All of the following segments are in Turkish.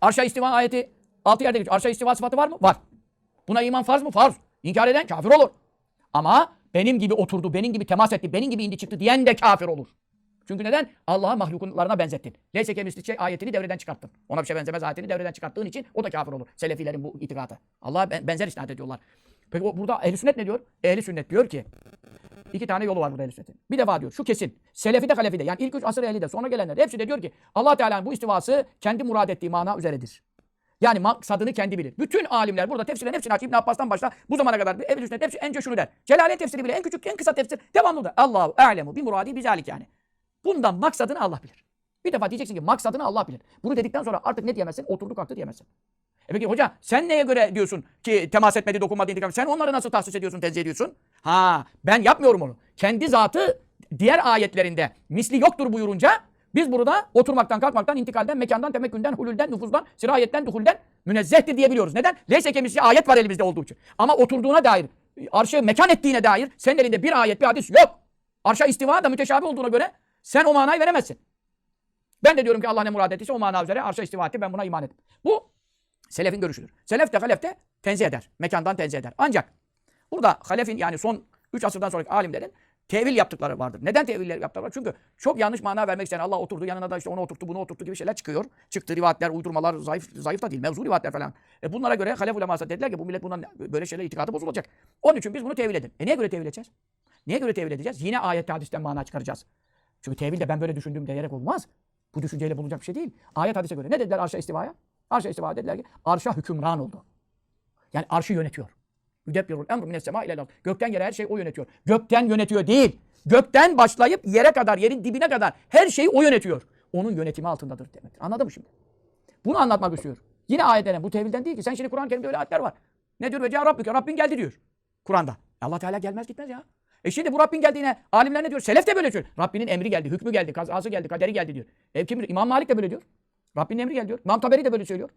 Arşa istiva ayeti 6 yerde geçiyor. Arşa istiva sıfatı var mı? Var. Buna iman farz mı? Farz. İnkar eden kafir olur. Ama benim gibi oturdu, benim gibi temas etti, benim gibi indi çıktı diyen de kafir olur. Çünkü neden? Allah'a mahluklarına benzettin. Leyse kemisli şey ayetini devreden çıkarttın. Ona bir şey benzemez ayetini devreden çıkarttığın için o da kafir olur. Selefilerin bu itikadı. Allah'a ben- benzer isnat ediyorlar. Peki o, burada ehl sünnet ne diyor? Ehl sünnet diyor ki iki tane yolu var burada ehl sünnetin. Bir defa diyor şu kesin. Selefi de halefi de yani ilk üç asır ehli de sonra gelenler hepsi de diyor ki Allah Teala'nın bu istivası kendi murad ettiği mana üzeredir. Yani maksadını kendi bilir. Bütün alimler burada tefsirlerin hepsini aç. İbn Abbas'tan başla bu zamana kadar Ebu Sünnet hepsi en şunu der. Celaleyn tefsiri bile en küçük en kısa tefsir devamlı da. Allahu alemu bi muradi bizalik yani. Bundan maksadını Allah bilir. Bir defa diyeceksin ki maksadını Allah bilir. Bunu dedikten sonra artık ne diyemezsin? Oturdu kalktı diyemezsin. E peki hoca sen neye göre diyorsun ki temas etmedi, dokunmadı, intikam? Sen onları nasıl tahsis ediyorsun, tenzih ediyorsun? Ha ben yapmıyorum onu. Kendi zatı diğer ayetlerinde misli yoktur buyurunca biz burada oturmaktan, kalkmaktan, intikalden, mekandan, temekkünden, hulülden, nüfuzdan, sirayetten, duhulden münezzehtir diyebiliyoruz. Neden? Leyse kemisli ayet var elimizde olduğu için. Ama oturduğuna dair, arşı mekan ettiğine dair senin elinde bir ayet, bir hadis yok. Arşa istiva da müteşabih olduğuna göre sen o manayı veremezsin. Ben de diyorum ki Allah ne murad ettiyse o mana üzere arşa istiva etti. Ben buna iman ettim. Bu selefin görüşüdür. Selef de halef de tenzih eder. Mekandan tenzih eder. Ancak burada halefin yani son 3 asırdan sonraki alimlerin tevil yaptıkları vardır. Neden teviller yaptıkları? Çünkü çok yanlış mana vermek isteyen Allah oturdu yanına da işte onu oturttu bunu oturttu gibi şeyler çıkıyor. Çıktı rivayetler, uydurmalar zayıf zayıf da değil. Mevzu rivayetler falan. E bunlara göre halef uleması dediler ki bu millet bundan böyle şeyler itikadı bozulacak. Onun için biz bunu tevil edin. E neye göre tevil edeceğiz? Neye göre tevil edeceğiz? Yine ayet hadisten mana çıkaracağız. Çünkü tevil de ben böyle düşündüğüm diyerek olmaz. Bu düşünceyle bulunacak bir şey değil. Ayet hadise göre. Ne dediler arşa istivaya? Arşa istiva dediler ki arşa hükümran oldu. Yani arşı yönetiyor. Yüdebbirul emru mines sema ard. Gökten yere her şey o yönetiyor. Gökten yönetiyor değil. Gökten başlayıp yere kadar, yerin dibine kadar her şeyi o yönetiyor. Onun yönetimi altındadır demektir. Anladın mı şimdi? Bunu anlatmak istiyor. Yine ayetlere bu tevilden değil ki. Sen şimdi Kur'an-ı Kerim'de öyle ayetler var. Ne diyor? Ve ca Rabbike. Rabbin geldi diyor. Kur'an'da. Allah Teala gelmez gitmez ya. E şimdi bu Rabbin geldiğine alimler ne diyor? Selef de böyle söylüyor. Rabbinin emri geldi, hükmü geldi, kazası geldi, kaderi geldi diyor. E kim? İmam Malik de böyle diyor. Rabbinin emri geldi diyor. İmam Taberi de böyle söylüyor.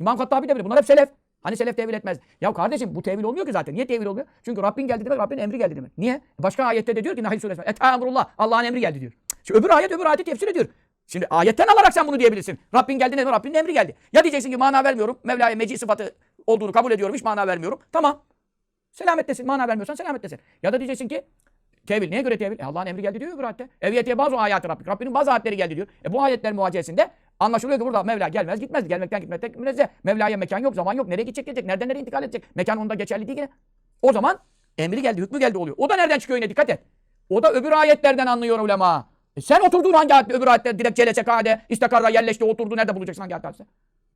İmam Kattabi de böyle. Bunlar hep selef. Hani selef tevil etmez. Ya kardeşim bu tevil olmuyor ki zaten. Niye tevil olmuyor? Çünkü Rabbin geldi demek Rabbinin emri geldi demek. Niye? Başka ayette de diyor ki Nahl suresinde. Et emrullah. Allah'ın emri geldi diyor. Şimdi öbür ayet öbür ayeti tefsir ediyor. Şimdi ayetten alarak sen bunu diyebilirsin. Rabbin geldi ne demek? Rabbinin emri geldi. Ya diyeceksin ki mana vermiyorum. Mevla'ya meci sıfatı olduğunu kabul ediyorum. Hiç mana vermiyorum. Tamam. Selamettesin. Mana vermiyorsan selamettesin. Ya da diyeceksin ki Tevil. Neye göre tevil? E Allah'ın emri geldi diyor öbür ayette. Eviyetiye bazı ayatı Rabbik. Rabbinin bazı ayetleri geldi diyor. E bu ayetler muhacesinde anlaşılıyor ki burada Mevla gelmez gitmez. Gelmekten gitmekten münezzeh. Mevla'ya mekan yok, zaman yok. Nereye gidecek gidecek. Nereden nereye intikal edecek. Mekan onda geçerli değil yine. O zaman emri geldi, hükmü geldi oluyor. O da nereden çıkıyor yine dikkat et. O da öbür ayetlerden anlıyor ulema. E sen oturduğun hangi ayette öbür ayetler direkt celese kade, istakarra yerleşti, oturdu. Nerede bulacaksın hangi ayette?